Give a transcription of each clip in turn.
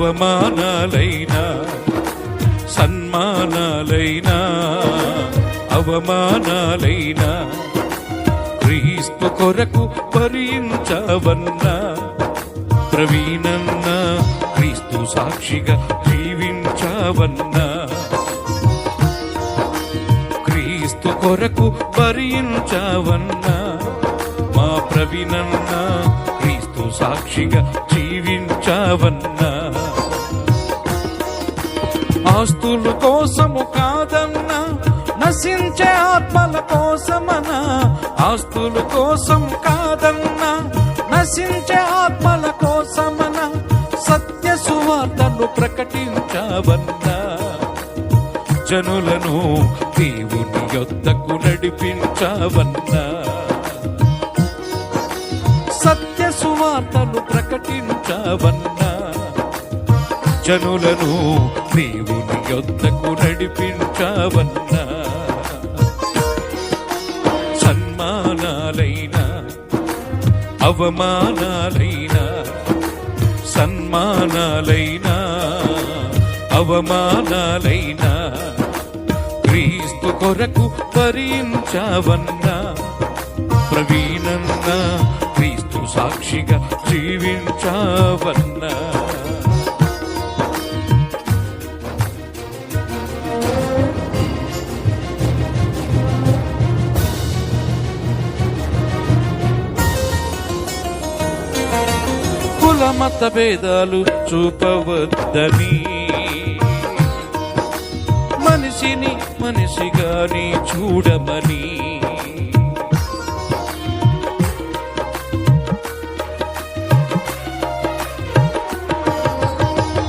అవమానాలైనా సన్మానాలైనా అవమానాలైనా క్రీస్తు కొరకు భరించవన్నా ప్రవీణన్న క్రీస్తు సాక్షిగా జీవించవన్నా క్రీస్తు కొరకు భరించవన్నా మా ప్రవీణన్న క్రీస్తు సాక్షిగా జీవించవన్నా ఆస్తుల కోసము కాదన్నా నశించే ఆత్మల కోసమన ఆస్తుల కోసం కాదన్నా నశించే ఆత్మల కోసమన సత్య సువార్తను ప్రకటించవన్నా. జనులను దేవుని యొద్దకు నడిపించవన్నా. సత్య సువార్తను ప్రకటించవన్నా. జనులను దేవుని యొద్దకు నడిపించవన్నా. సన్మానాలైనా అవమానాలైనా సన్మానాలైనా అవమానాలైనా క్రీస్తు కొరకు భరించవన్నా. ప్రవీణన్నా క్రీస్తు సాక్షిగా జీవించవన్నా. కుల మత భేదాలు చూపవద్దని. మనిషిని మనిషిగాని చూడమని.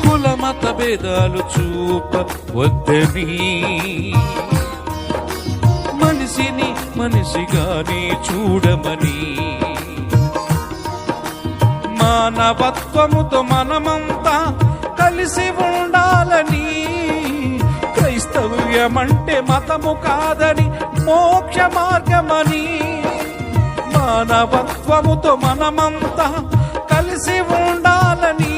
కుల మత భేదాలు చూపవద్దని. మనిషిని మనిషిగాని చూడమని. మానవత్వముతో మనమంతా కలిసి ఉండాలని క్రైస్తవ్యమంటే మతము కాదని మోక్ష మార్గమని మానవత్వముతో మనమంతా కలిసి ఉండాలని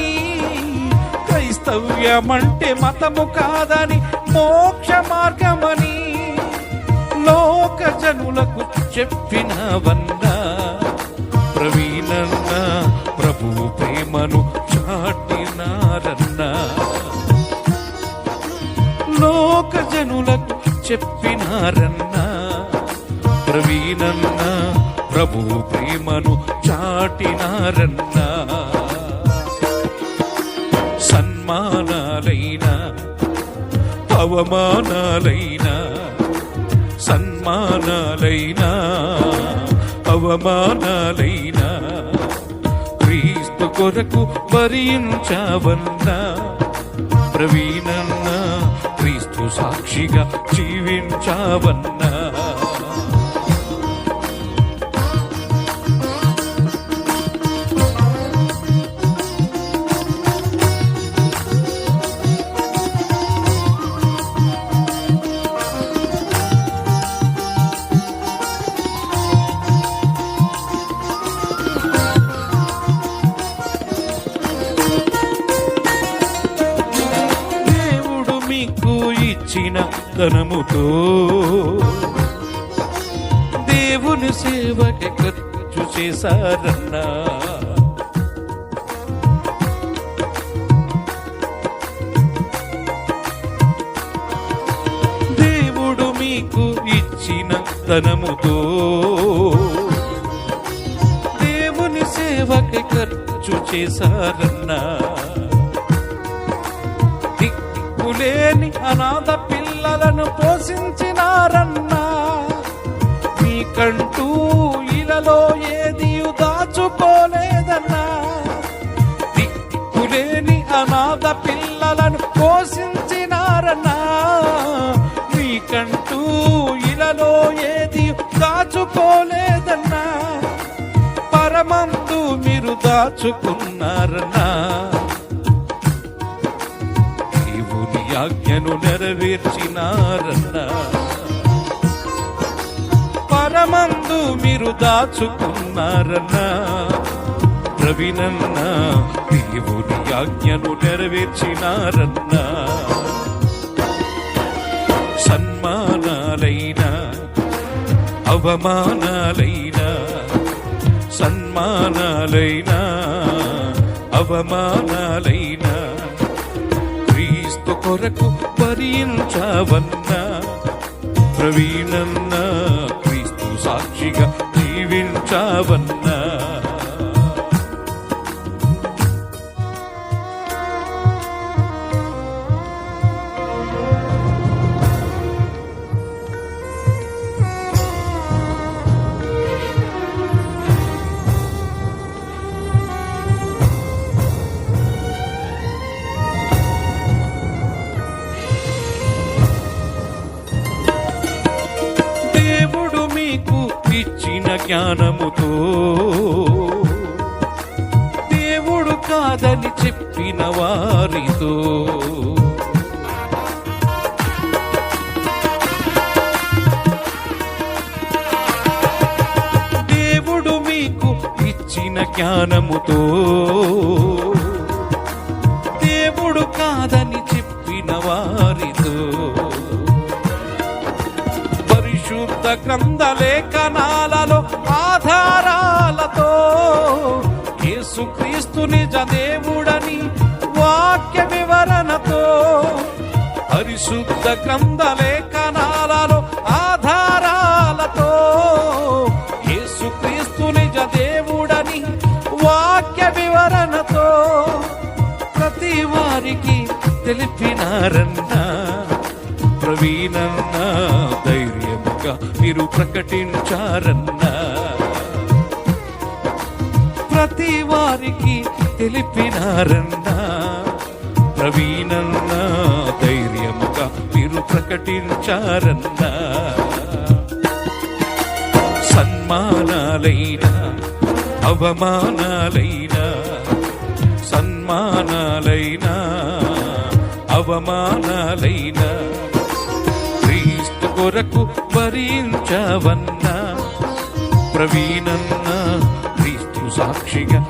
క్రైస్తవ్యమంటే మతము కాదని మోక్ష మార్గమని లోక జనులకు చెప్పినవన్నా ప్రవీణన్న ప్రభు ప్రేమను చాటినారన్న. లోక జనులకు చెప్పినారన్న. ప్రవీణన్న ప్రభు ప్రేమను చాటినారన్న. సన్మానాలైనా అవమానాలైనా సన్మానాలైనా అవమానాలైనా. కొరకు భరించవన్నా ప్రవీణన్న క్రీస్తు సాక్షిగా జీవించవన్నా. ధనముతో దేవుని సేవకి ఖర్చు చేశారన్నా. దేవుడు మీకు ఇచ్చిన ధనముతో దేవుని సేవకి ఖర్చు చేశారన్నా. దిక్కులేని అనాథ పిల్లలను పోషించినారన్నా. మీకంటూ ఇలలో ఏది దాచుకోలేదన్నా. దిక్కులేని అనాథ పిల్లలను పోషించినారన్నా. మీకంటూ ఇలలో ఏది దాచుకోలేదన్నా. పరమందు మీరు దాచుకున్నారన్నా. ఆజ్ఞను నెరవేర్చినారన్న. పరమందు మీరు దాచుకున్నారన్న. ప్రవీణన్న దేవుని ఆజ్ఞను నెరవేర్చినారన్న. సన్మానాలైనా అవమానాలైనా సన్మానాలైనా అవమానాలైనా కొరకు భరించవన్నా ప్రవీణన్న క్రీస్తు సాక్షిగా జీవించవన్నా. జ్ఞానముతో. దేవుడు కాదని చెప్పిన వారితో. దేవుడు మీకు ఇచ్చిన జ్ఞానముతో. నిజ దేవుడని వాక్య వివరణతో పరిశుద్ధ గ్రంథ లేఖనాలలో ఆధారాలతో యేసుక్రీస్తు నిజ దేవుడని వాక్య వివరణతో ప్రతి వారికి తెలిపినారన్నా ప్రవీణన్నా ధైర్యముగా మీరు ప్రకటించారన్న ప్రతి వారికి తెలిపినారన్నా. ప్రవీణన్నా ధైర్యముగా మీరు ప్రకటించారన్నా. సన్మానాలైనా అవమానాలైనా సన్మానాలైనా అవమానాలైనా క్రీస్తు కొరకు భరించవన్నా. ప్రవీణన్నా క్రీస్తు సాక్షిగా